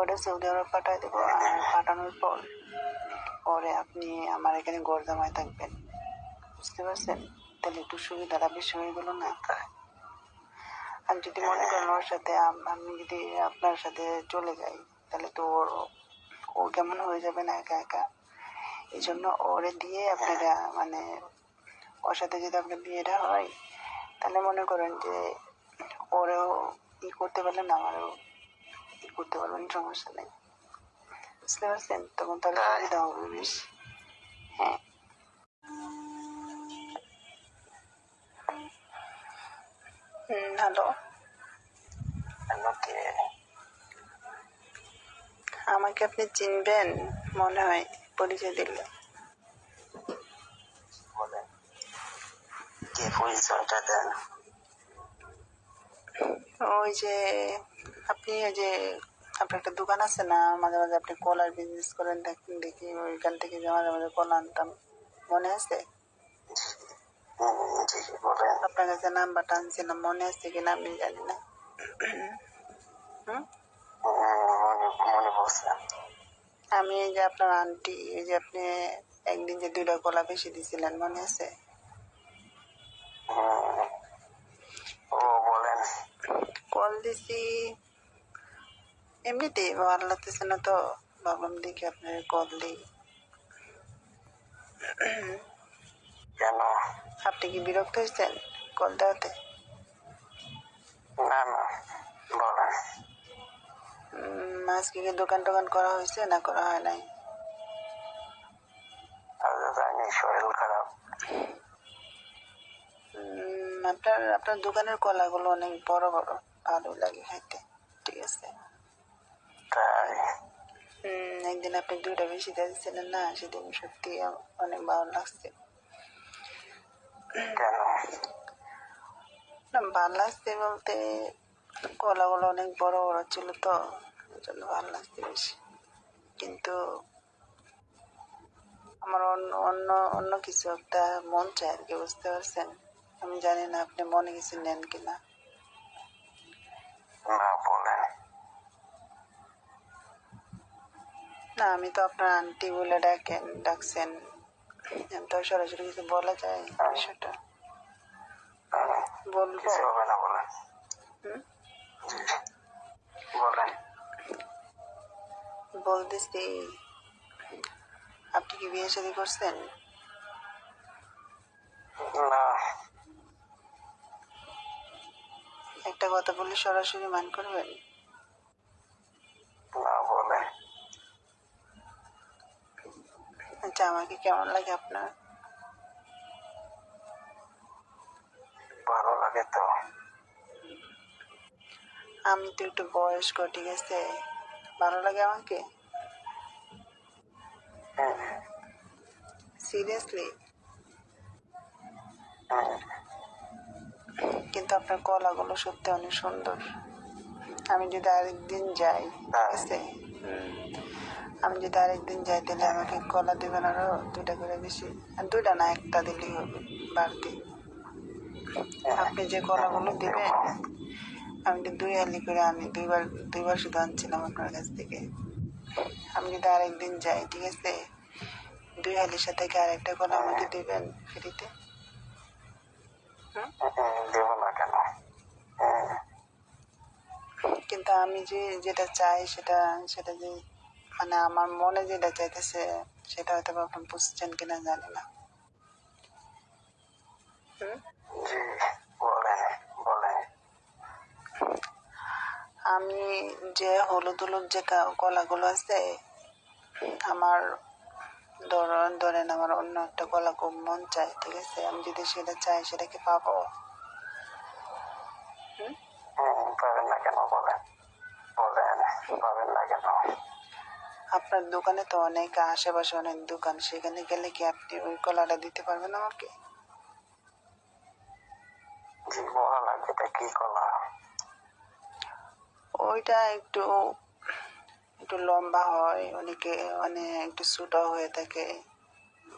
ওটা সৌদি আরব পাঠায় দেবো আর পাঠানোর পর, পরে আপনি আমার এখানে গোরদামায় থাকবেন। বুঝতে পারছেন? তাহলে একটু সুবিধাটা বেশি হয়ে না? আর যদি মনে করেন ওর সাথে আমি যদি আপনার সাথে চলে যাই, তাহলে তো ওর ও কেমন হয়ে যাবে না একা একা? এই জন্য ওরে দিয়ে আপনারা মানে ওর সাথে যদি আপনার বিয়েটা হয়, তাহলে মনে করেন যে ওরেও ই করতে পারলেন আমারও করতে পারবেন সমস্যা নেই বুঝতে পারছেন তখন তাহলে। সুবিধা হবে বেশি হ্যাঁ হুম হ্যালো আমাকে আপনি চিনবেন মনে হয় পরিচয় দিলে পরিচয়টা দেন ওই যে আপনি এই যে আপনার একটা দোকান আছে না মাঝে মাঝে আপনি কলার বিজনেস করেন দেখেন দেখি ওইখান থেকে মাঝে মাঝে কলা আনতাম। মনে আছে? বলেন। আপনার কাছে নাম্বারটা আনছিলাম মনে আছে কিনা আমি জানি না। আমি এই যে আপনার আন্টি এই যে আপনি একদিন যে দুইটা কলা বেশি দিছিলেন মনে আছে? ও বলেন। কল দিছি এমনিতেই ভালো লাগতেছে না তো। ভাবলাম দেখি আপনার কল দিই। কেন? আপনি কি বিরক্ত হয়েছেন কল দেওয়াতে? না না বলেন আজকে কি দোকান টোকান করা হয়েছে না করা হয় নাই? জানি শরীর খারাপ। আপনার আপনার দোকানের কলাগুলো অনেক বড় বড় ভালো লাগে খাইতে। ঠিক আছে? একদিন আপনি দুইটা বেশি দিয়েছিলেন না সেদিন সত্যি অনেক ভালো লাগছে। না ভালো লাগছে বলতে কলাগুলো অনেক বড় বড় ছিল তো জন্য ভালো লাগছে বেশি। কিন্তু আমার অন্য অন্য অন্য কিছু একটা মন চায় আর কি বুঝতে পারছেন? আমি জানি না আপনি মনে কিছু নেন কিনা। না বলেন না আমি তো আপনার আন্টি বলে ডাকেন ডাকছেন। তো সরাসরি কিছু বলা যায় বিষয়টা। বলব? হবে না বলেন। বলেন। বলতেছি আপনি কি বিয়ে শাদী করছেন? না। একটা কথা বললে সরাসরি মান করবেন না বলেন আচ্ছা আমাকে কেমন লাগে আপনার? ভালো লাগে তো। আমি তো একটু বয়স্ক ঠিক আছে? ভালো লাগে আমাকে? সিরিয়াসলি হুম, কিন্তু আপনার কলাগুলো সত্যি অনেক সুন্দর। আমি যদি আরেকদিন যাই ঠিক আছে? হুম, আমি যদি আরেকদিন যাই তাহলে আমাকে কলা দেবেন আরও দুটা করে বেশি আর দুটা না একটা দিলেই হবে বাড়তি। আপনি যে কলাগুলো দেবেন আমি তো দুই হালি করে আনি দুইবার দুইবার শুধু আনছিলাম আপনার কাছ থেকে। আমি যদি আরেকদিন যাই ঠিক আছে? দুই হালির সাথে কি আরেকটা কলা আমাকে দেবেন ফ্রিতে? কিন্তু আমি যে যেটা চাই সেটা সেটা যে মানে আমার মনে যেটা চাইতেছে সেটা হয়তো আপনি বুঝছেন কিনা জানি না। আমি যে হলুদ হলুদ যে কলাগুলো আছে আমার ধরেন ধরেন আমার অন্য একটা কলা খুব মন চাই ঠিক আছে? আমি যদি সেটা চাই সেটা কি পাবো? হুম, পাবেন না কেন বলেন বলেন পাবেন না কেন আপনার দোকানে তো অনেক আশেপাশে অনেক দোকান সেখানে গেলে কি আপনি ওই কলাটা দিতে পারবেন আমাকে? জি লাগবে এটা কি কলা? ওইটা একটু একটু লম্বা হয় অনেকে মানে একটু ছোটো হয়ে থাকে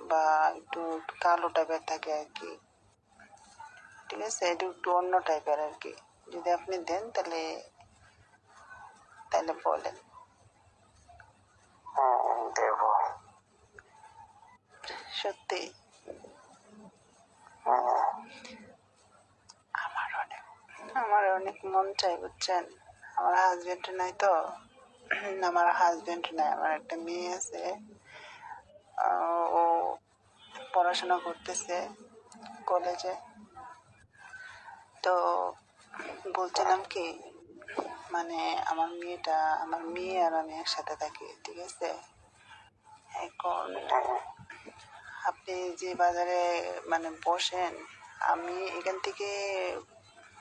বা একটু কালো টাইপের থাকে আর কি। ঠিক আছে এটা একটু অন্য টাইপের আর কি। যদি আপনি দেন তাহলে তাহলে বলেন। সত্যি। আমার অনেক আমার অনেক মন চাই, বুঝছেন? আমার হাজবেন্ড নাই তো। আমার হাজবেন্ড নাই, আমার একটা মেয়ে আছে। ও পড়াশোনা করতেছে কলেজে। তো বলছিলাম কি মানে আমার মেয়েটা, আমার মেয়ে আর আমি একসাথে থাকি, ঠিক আছে? এখন আপনি যে বাজারে মানে বসেন, আমি এখান থেকে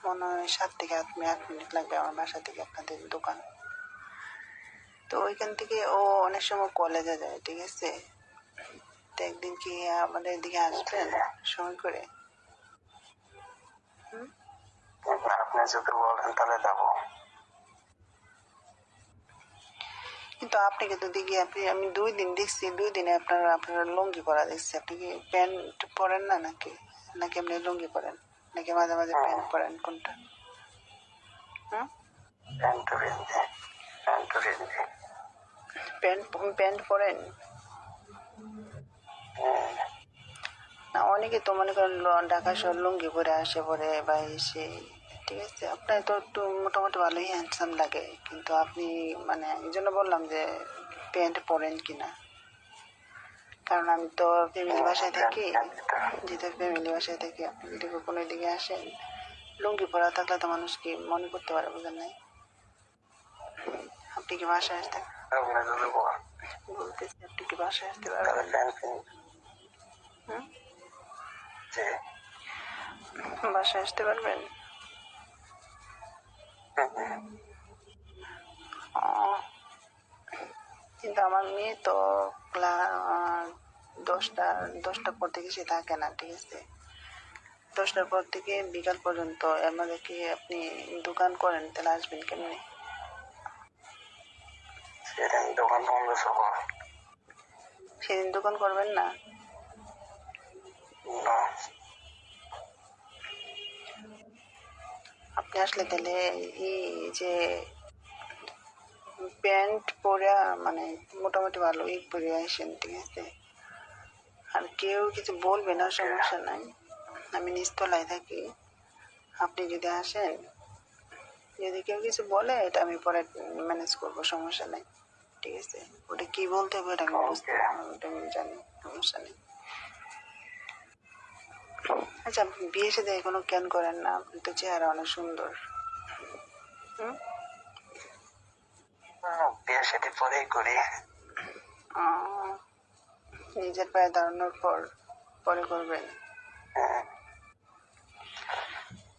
মনে হয় সাত থেকে আট আট মিনিট লাগবে আমার বাসা থেকে আপনাদের দোকান। তো ওইখান থেকে ও অনেক সময় কলেজে যায়, ঠিক আছে? তো একদিন কি আমাদের এদিকে আসবেন সময় করে? আপনি যদি বলেন তাহলে যাব। কিন্তু আপনি কিন্তু দেখি আপনি আমি দুই দিন দেখছি দুই দিনে আপনার আপনার লুঙ্গি পরা দেখছি। আপনি কি প্যান্ট পরেন না নাকি? নাকি আপনি লুঙ্গি পরেন? নাকি মাঝে মাঝে প্যান্ট পরেন? কোনটা? হুম? প্যান্টু প্যান্টু পরেন? না অনেকে তো মনে করেন ঢাকা শহর লুঙ্গি পরে আসে পরে বা এসে ঠিক আছে আপনার তো একটু মোটামুটি ভালোই হ্যান্ডসাম লাগে কিন্তু আপনি মানে এই জন্য বললাম যে প্যান্ট পরেন কিনা। কারণ আমি তো ফ্যামিলি বাসায় থাকি যেহেতু ফ্যামিলি বাসায় থাকি আপনি যদি কোনো দিকে আসেন লুঙ্গি পরা থাকলে তো মানুষ কি মনে করতে পারে বুঝেন নাই? আপনি কি বাসায় আসতে বলতেছি আপনি কি বাসায় আসতে পারবেন? বাসায় আসতে পারবেন? কিন্তু আমার মেয়ে তো দশটা দশটার পর থেকে সে থাকে না ঠিক আছে? দশটার পর থেকে বিকাল পর্যন্ত এর মধ্যে কি আপনি দোকান করেন তাহলে আসবেন কেমনি? সেদিন দোকান বন্ধ সেদিন দোকান করবেন না। আপনি আসলে তাহলে এই যে প্যান্ট পরে মানে মোটামুটি ভালোই পরে আসেন ঠিক আছে? আর কেউ কিছু বলবে না সমস্যা নাই। আমি নিচতলায় থাকি। আপনি যদি আসেন যদি কেউ কিছু বলে এটা আমি পরে ম্যানেজ করব সমস্যা নাই। ঠিক আছে? ওটা কি বলতে হবে ওটা আমি বুঝতে পারব, ওটা আমি জানি সমস্যা নেই। আচ্ছা বিয়ে সাথে এখনও কেন করেন না? আপনি তো চেহারা অনেক সুন্দর। বিয়ে সেটি পরেই করি। নিজের পায়ে দাঁড়ানোর পর পরে করবেন। হ্যাঁ,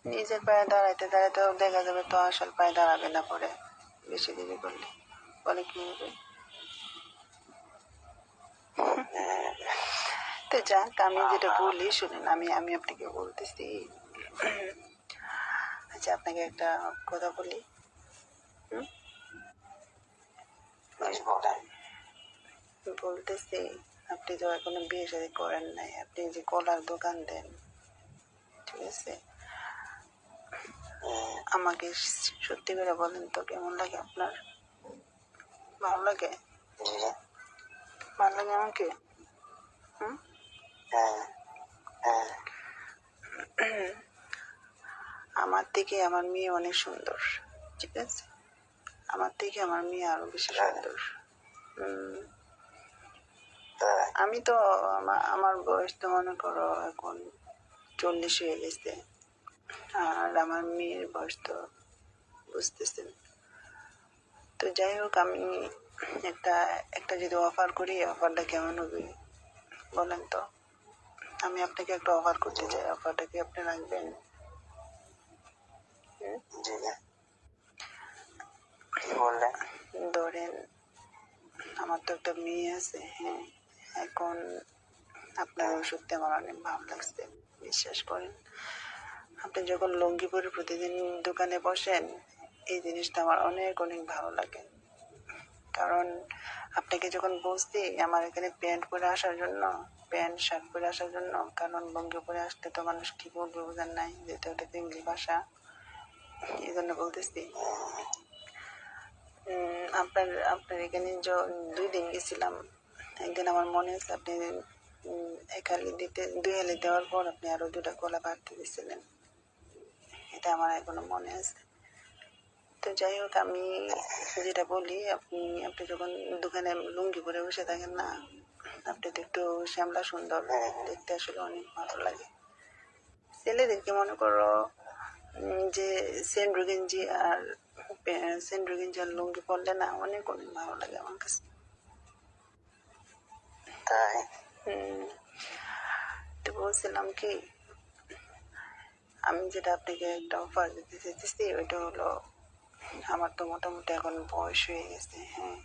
নিজের পায়ে দাঁড়াইতে দাঁড়াইতে দেখা যাবে তো আসল পায়ে দাঁড়াবে না পরে। বেশি দেরি করলে পরে কি হবে? তো যাক আমি যেটা বলি শুনেন আমি আমি আপনাকে বলতেছি। আচ্ছা আপনাকে একটা কথা বলি। বলতেছি আপনি তো এখনও বিয়ে শাদী করেন নাই আপনি যে কলার দোকান দেন ঠিক আছে? আমাকে সত্যি করে বলেন তো কেমন লাগে আপনার? ভালো লাগে? ভালো লাগে আমাকে? হুম? হ্যাঁ হ্যাঁ আমার থেকে আমার মেয়ে অনেক সুন্দর ঠিক আছে? আমার থেকে আমার মেয়ে আরও বেশি সুন্দর। আমি তো আমার বয়স তো মনে করো এখন চল্লিশ হয়ে গেছে। আর আমার মেয়ের বয়স তো বুঝতেছেন। তো যাই হোক আমি একটা একটা যদি অফার করি অফারটা কেমন হবে বলেন তো? আমি আপনাকে একটা অফার করতে চাই। অফারটা কি আপনি রাখবেন? বললেন? ধরেন আমার তো একটা মেয়ে আছে হ্যাঁ। এখন আপনার ওষুধটা আমার অনেক ভালো লাগছে বিশ্বাস করেন। আপনি যখন লুঙ্গি পরে প্রতিদিন দোকানে বসেন এই জিনিসটা আমার অনেক অনেক ভালো লাগে। কারণ আপনাকে যখন বলছি আমার এখানে প্যান্ট পরে আসার জন্য প্যান্ট শার্ট পরে আসার জন্য, কারণ লুঙ্গি পরে আসতে তো মানুষ কি বলবে বোঝার নাই, যেহেতু ওটা ফ্যামিলি ভাষা এই জন্য বলতেছি আপনার আপনার এখানে দুই দিন গেছিলাম। একদিন আমার মনে আছে, আপনি এক হালি দিতে, দুই হালি দেওয়ার পর আপনি আরও দুটা কলা বাড়তে দিয়েছিলেন। এটা আমার এখনও মনে আছে। তো যাই হোক, আমি যেটা বলি, আপনি আপনি যখন দোকানে লুঙ্গি পরে বসে থাকেন না আপনি তো একটু শ্যামলা সুন্দর দেখতে আসলে অনেক ভালো লাগে। ছেলেদেরকে মনে করো যে সেন্ড্রু গেঞ্জি আর পে- সেন্ড্রু গেঞ্জি আর লুঙ্গি পরলে না অনেক অনেক ভালো লাগে আমার কাছে। তাই? তো বলছিলাম কি আমি যেটা আপনাকে একটা অফার দিতে চাইতেছি ওইটা হলো আমার তো মোটামুটি এখন বয়স হয়ে গেছে হ্যাঁ।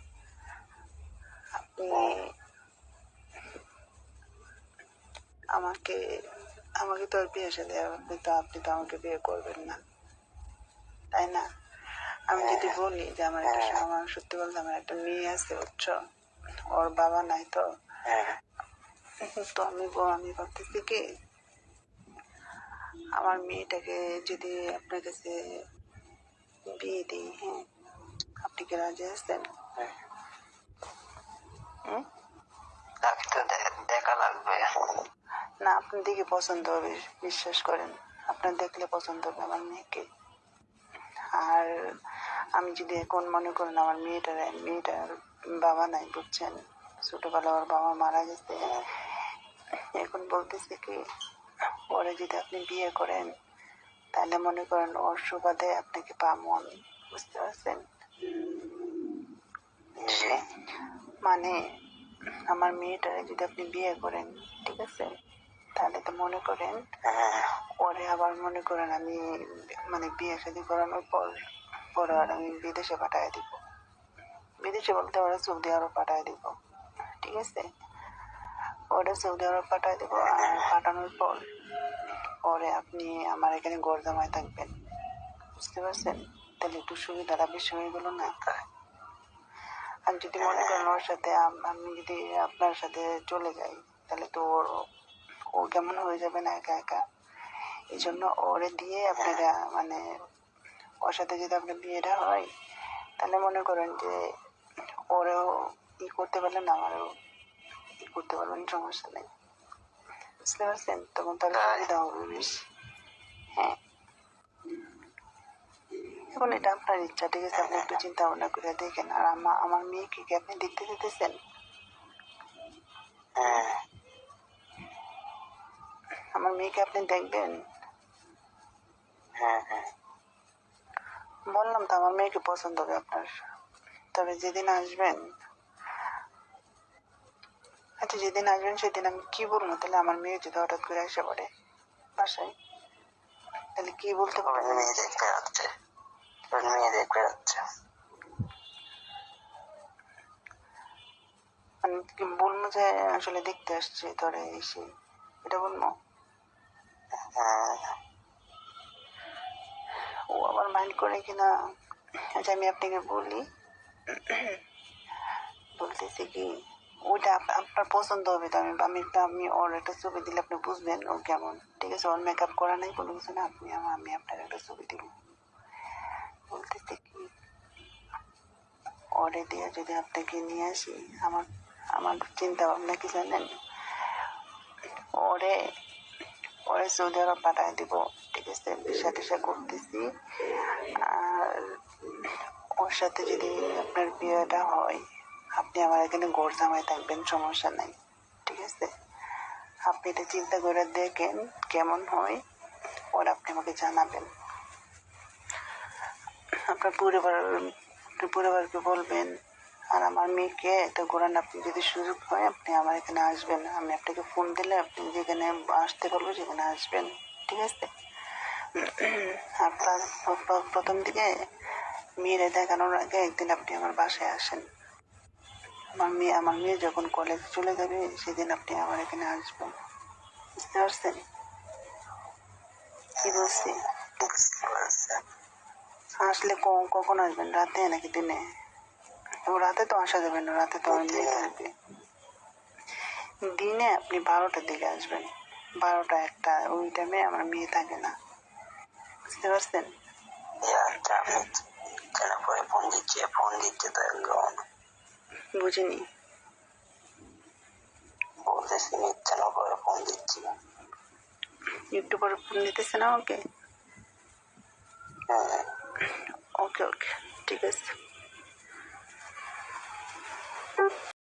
আপনি আমাকে আমাকে তো আর বিয়ে সাথে আপনি তো আপনি তো আমাকে বিয়ে করবেন না। তাই না? আমি যদি বলি যে আমার একটা আমার সত্যি বলতে আমার একটা মেয়ে আছে উচ্চ ওর বাবা নাই তো। হ্যাঁ। তো আমি আমি ভাবতেছি কি আমার মেয়েটাকে যদি আপনার কাছে বিয়ে দিই হ্যাঁ আপনি কি রাজি আছেন? হুম? তাকে তো দেখা লাগবে। না আপনি দেখে পছন্দ হবে বিশ্বাস করেন। আপনার দেখলে পছন্দ হবে আমার মেয়েকে। আর আমি যদি এখন মনে করেন আমার মেয়েটার মেয়েটার বাবা নাই বুঝছেন? ছোটবেলা ওর বাবা মারা গেছে। এখন বলতেছে কি ওরে যদি আপনি বিয়ে করেন তাহলে মনে করেন ওর সুবাদে আপনাকে পাবো আমি। বুঝতে পারছেন? মানে আমার মেয়েটারে যদি আপনি বিয়ে করেন ঠিক আছে? তাহলে তো মনে করেন পরে আবার মনে করেন আমি মানে বিয়ে শাদী করানোর পর, পরে আর আমি বিদেশে পাঠায় দিব। বিদেশে বলতে ওরা সৌদি আরব পাঠায় দিব। ঠিক আছে? ওরা সৌদি আরব পাঠায় দিব আর পাঠানোর পর পরে আপনি আমার এখানে গোরদামায় থাকবেন। বুঝতে পারছেন? তাহলে একটু সুবিধাটা বেশি হয়ে গেল না? আর যদি মনে করেন ওর সাথে আমি যদি আপনার সাথে চলে যাই, তাহলে তো ওর ও কেমন হয়ে যাবে না একা একা? এই জন্য ওরে দিয়ে আপনারা মানে ওর সাথে যদি আপনার বিয়েটা হয় তাহলে মনে করেন যে ওরেও ই করতে পারলেন আমারও ই করতে পারবেন সমস্যা নেই। বুঝতে পারছেন? তখন তাহলে সুবিধা হবে বেশি। হ্যাঁ। এখন এটা আপনার ইচ্ছা ঠিক আছে? আপনি একটু চিন্তা ভাবনা করে দেখেন। আর আমার আমার মেয়েকে কি আপনি দেখতে যেতেছেন হ্যাঁ। আমার মেয়েকে আপনি দেখবেন হ্যাঁ হ্যাঁ। বললাম তো আমার মেয়েকে পছন্দ হবে আপনার। তবে যেদিন আসবেন আচ্ছা যেদিন আসবেন সেদিন আমি কি বলব? তাহলে আমার মেয়ে যদি হঠাৎ করে এসে পড়ে বাসায় তাহলে কি বলতে পারবেন মেয়ে দেখতে যাচ্ছে। মেয়ে দেখতে যাচ্ছে। মানে বলব যে আসলে দেখতে আসছে ধরে এসে। এটা বলব? করে কিনা আচ্ছা আমি আপনাকে বলি। বলতেছি কি, ওইটা আপনার পছন্দ হবে তো আমি আমি আমি ওর একটা ছবি দিলে আপনি বুঝবেন ও কেমন। ঠিক আছে, ওর মেকআপ করা নাই, কোনো কিছু না, আপনি আমি আপনার একটা ছবি দিব। বলতেছি কি, ওরে দিয়ে যদি আপনাকে নিয়ে আসি, আমার আমার চিন্তা ভাবনা কি জানেন? ওরে ওরে সৌদি আরব পাঠায় দিব, ঠিক আছে? ভিসা টিসা করতেছি। আর ওর সাথে যদি আপনার বিয়েটা হয়, আপনি আমার এখানে গোর জামাই থাকবেন, সমস্যা নাই, ঠিক আছে? আপনি এটা চিন্তা করে দেখেন কেমন হয়, ওর আপনি আমাকে জানাবেন। আপনার পরিবার পরিবারকে বলবেন আর আমার মেয়েকে এটা ঘোরান আপনি যদি সুযোগ হয় আপনি আমার এখানে আসবেন। আমি আপনাকে ফোন দিলে আপনি যেখানে আসতে পারব সেখানে আসবেন, ঠিক আছে? আর প্রথম দিকে মেয়েরা দেখানোর আগে একদিন আপনি আমার বাসায় আসেন। আমার মেয়ে আমার মেয়ে যখন কলেজে চলে যাবে, সেদিন আপনি আমার এখানে আসবেন। বুঝতে পারছেন? কি বলছি? আসলে কখন আসবেন? রাতে নাকি দিনে? ও রাতে তো আসা যাবে না রাতে তো মেয়ে থাকবে দিনে আপনি বারোটার দিকে আসবেন। বারোটা একটা ওই টাইমে আমার মেয়ে থাকে না। বুঝতে পারছেন? আমি পরে ফোন দিচ্ছি? ফোন দিচ্ছে তো একদম। বুঝিনি। বলতেছি না ফোন দিচ্ছি? একটু পরে ফোন দিতেছে না ওকে? হ্যাঁ। ওকে ওকে ঠিক আছে।